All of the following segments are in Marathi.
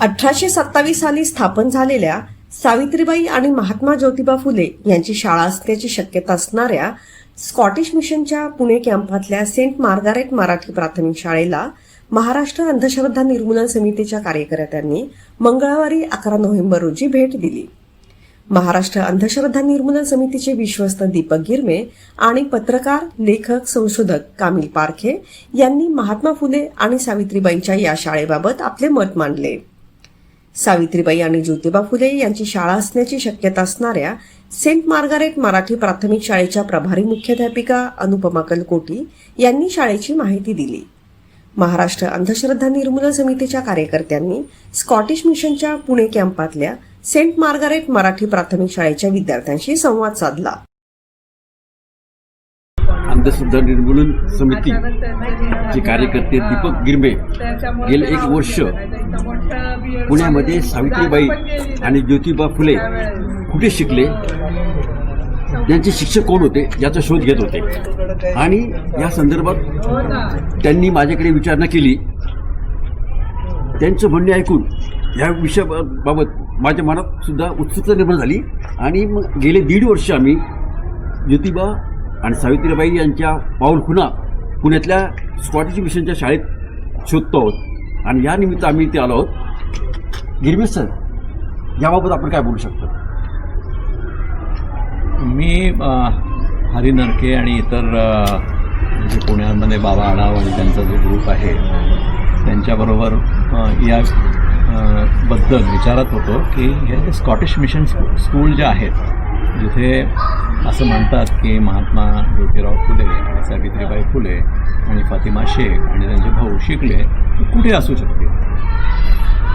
अठराशे सत्तावीस साली स्थापन झालेल्या सावित्रीबाई आणि महात्मा ज्योतिबा फुले यांची शाळा असण्याची शक्यता असणाऱ्या स्कॉटिश मिशनच्या पुणे कॅम्पातल्या सेंट मार्गारेट मराठी प्राथमिक शाळेला महाराष्ट्र अंधश्रद्धा निर्मूलन समितीच्या कार्यकर्त्यांनी मंगळवारी अकरा नोव्हेंबर रोजी भेट दिली. महाराष्ट्र अंधश्रद्धा निर्मूलन समितीचे विश्वस्त दीपक गिरमे आणि पत्रकार लेखक संशोधक कामिल पारखे यांनी महात्मा फुले आणि सावित्रीबाईंच्या या शाळेबाबत आपले मत मांडले. सावित्रीबाई आणि ज्योतिबा फुले यांची शाळा असण्याची शक्यता असणाऱ्या सेंट मार्गारेट मराठी प्राथमिक शाळेच्या प्रभारी मुख्याध्यापिका अनुपमा कलकोटी यांनी शाळेची माहिती दिली. महाराष्ट्र अंधश्रद्धा निर्मूलन समितीच्या कार्यकर्त्यांनी स्कॉटिश मिशनच्या पुणे कॅम्पातल्या सेंट मार्गारेट मराठी प्राथमिक शाळेच्या विद्यार्थ्यांशी संवाद साधला. अंधश्रद्धा निर्मूलन समिती चे कार्यकर्ते दीपक गिरमे गेले एक वर्ष पुण्यामध्ये सावित्रीबाई आणि ज्योतिबा फुले कुठे शिकले? त्यांचे शिक्षक कोण होते? याचा शोध घेत होते. आणि या संदर्भात त्यांनी माझ्याकडे विचारणा केली. त्यांचं म्हणणे ऐकून या विषयाबाबत माझ्या मनात सुद्धा उत्सुकता निर्माण झाली. आणि मग गेले दीड वर्ष आम्ही ज्योतिबा आणि सावित्रीबाई यांच्या पाऊलखुणा पुण्यातल्या स्कॉटिश मिशनच्या शाळेत शोधतो आहोत. आणि या निमित्त आम्ही इथे आलो आहोत. गिरमे सर याबाबत आपण काय बोलू शकतो? मी हरी नरके आणि इतर म्हणजे जे पुण्यामध्ये बाबा आढाव आणि त्यांचा जो ग्रुप आहे त्यांच्याबरोबर या बद्दल विचारत होतो की हे जे स्कॉटिश मिशन स्कूल जे आहेत जिथे असं म्हणतात की महात्मा ज्योतिराव फुले आणि सावित्रीबाई फुले आणि फातिमा शेख आणि त्यांचे भाऊ शिकले ते कुठे असू शकते?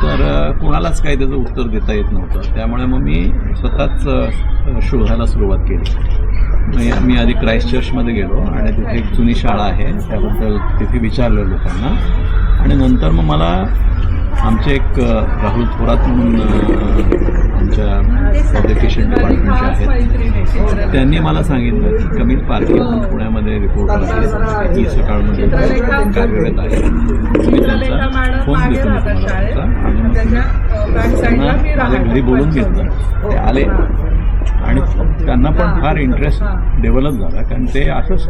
तर कोणालाच काही त्याचं उत्तर देता येत नव्हतं. त्यामुळे मग मी स्वतःच शोधायला सुरुवात केली. मी मी आधी क्राईस्ट चर्चमध्ये गेलो आणि तिथे एक जुनी शाळा आहे त्याबद्दल तिथे विचारलं लोकांना. आणि नंतर मग मला आमचे एक राहुल थोरात म्हणून आमच्या पब्लिकेशन डिपार्टमेंटचे आहेत त्यांनी मला सांगितलं की पारखी म्हणून पुण्यामध्ये रिपोर्टर आहेत ई सकाळमध्ये कार्यरत आहे. मी त्यांचा फोन देतो मी तुम्हाला आणि मग तुम्ही त्यांना माझ्या घरी बोलून घेतलं. ते आले. आणि त्यांना पण फार इंटरेस्ट डेव्हलप झाला. कारण ते असंच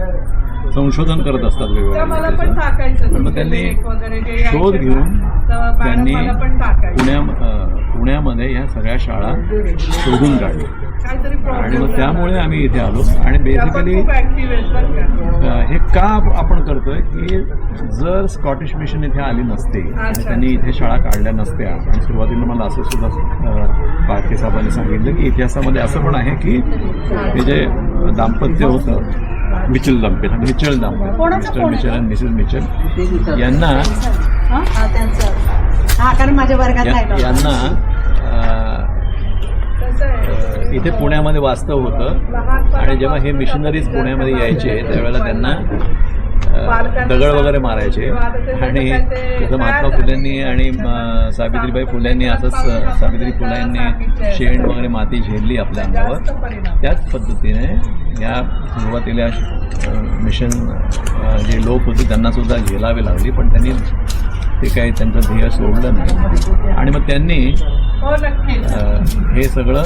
संशोधन करत असतात वेगवेगळ्या मग त्यांनी शोध घेऊन त्यांनी. पुण्या पुण्यामध्ये ह्या सगळ्या शाळा शोधून काढल्या आणि मग. त्यामुळे आम्ही इथे आलो आणि बेसिकली. हे का आपण करतोय की जर स्कॉटिश मिशन इथे आली नसते आणि. त्यांनी इथे शाळा काढल्या नसत्या आणि सुरुवातीला मला असं सुद्धा पारखे साहेबांनी सांगितलं की इतिहासामध्ये असं पण आहे की हे जे दाम्पत्य होतं मिचल दाम्पत्य मिचल दाम्पत्य मिस्टर मिचल आणि मिसेस मिचल. यांना हा कारण माझ्या वर्गात या- राहिलो यांना इथे पुण्यामध्ये वास्तव होतं. आणि जेव्हा हे मिशनरीज पुण्यामध्ये यायचे त्यावेळेला त्यांना दगड वगैरे मारायचे. आणि जसं महात्मा फुलेंनी आणि सावित्रीबाई फुलेंनी असंच सावित्री फुलेंनी शेण वगैरे माती झेलली आपल्या अंगावर. त्याच पद्धतीने या सुरुवातीला मिशन जे लोक होते त्यांना सुद्धा झेलावे लागली पण त्यांनी ते काही त्यांचं ध्येय सोडलं नाही. आणि मग त्यांनी हो हे सगळं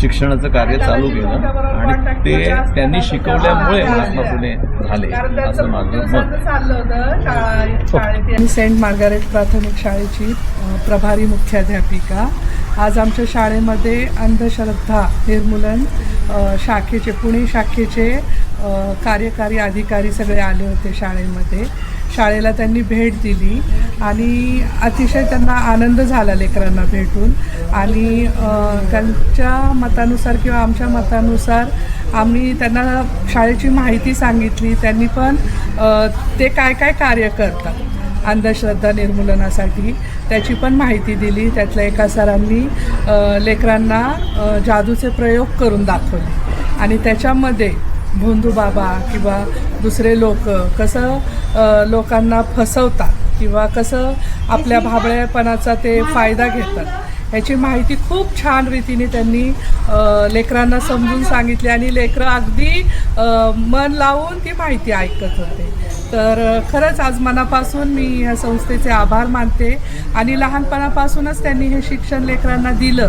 शिक्षणाचं कार्य चालू केलं आणि ते त्यांनी शिकवल्यामुळे महात्मा फुले झाले असं माझं मत मी सेंट मार्गारेट प्राथमिक शाळेची प्रभारी मुख्याध्यापिका. आज आमच्या शाळेमध्ये अंधश्रद्धा निर्मूलन शाखेचे पुणे शाखेचे कार्यकारी अधिकारी सगळे आले होते शाळेमध्ये. शाळेला त्यांनी भेट दिली आणि अतिशय त्यांना आनंद झाला लेकरांना भेटून. आणि त्यांच्या मतानुसार किंवा आमच्या मतानुसार आम्ही त्यांना शाळेची माहिती सांगितली. त्यांनी पण ते काय काय कार्य करतात अंधश्रद्धा निर्मूलनासाठी त्याची पण माहिती दिली. त्यातल्या एका सरांनी लेकरांना जादूचे प्रयोग करून दाखवले. आणि त्याच्यामध्ये भोंदू बाबा किंवा दुसरे लोक कसं लोकांना फसवतात किंवा कसं आपल्या भाबळेपणाचा ते फायदा घेतात. ह्याची माहिती खूप छान रीतीने त्यांनी लेकरांना समजून सांगितली आणि लेकरं अगदी मन लावून ती माहिती ऐकत होते. तर खरंच आज मनापासून मी ह्या संस्थेचे आभार मानते आणि लहानपणापासूनच त्यांनी हे शिक्षण लेकरांना दिलं.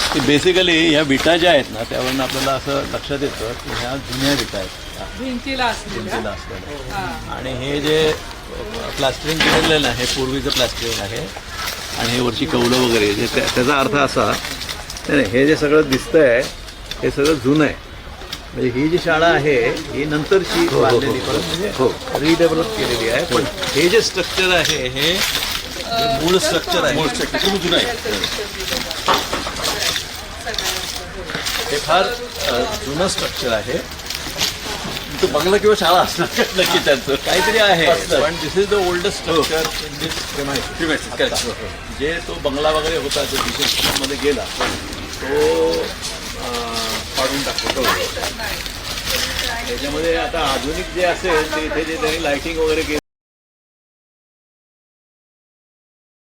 की बेसिकली ह्या विटा ज्या आहेत ना त्यावरून आपल्याला असं लक्षात येतं की ह्या जुन्या विटा आहेत. भिंतीला असलेल्या? भिंतीला असलेल्या. आणि हे जे प्लास्टरिंग केलेलं आहे हे पूर्वीचं प्लास्टरिंग आहे आणि हे वरची कौलं वगैरे जे त्या- त्याचा अर्थ असा नाही, हे जे सगळं दिसतंय हे सगळं जुनं आहे. म्हणजे ही जी शाळा आहे ही नंतरची बांधलेली परत म्हणजे रिडेव्हलप केलेली आहे. पण हे जे स्ट्रक्चर आहे हे मूळ स्ट्रक्चर आहे मूळ स्ट्रक्चर जुनं आहे. हे फार जुनं स्ट्रक्चर आहे. तो बंगला किंवा शाळा असणार नक्की त्यांचं. काहीतरी आहे पण this is the oldest structure in this जे तो बंगला वगैरे होता जो मध्ये गेला तो पाडून टाकतो. त्याच्यामध्ये आता आधुनिक जे असेल ते इथे जे त्यांनी लाइटिंग वगैरे केली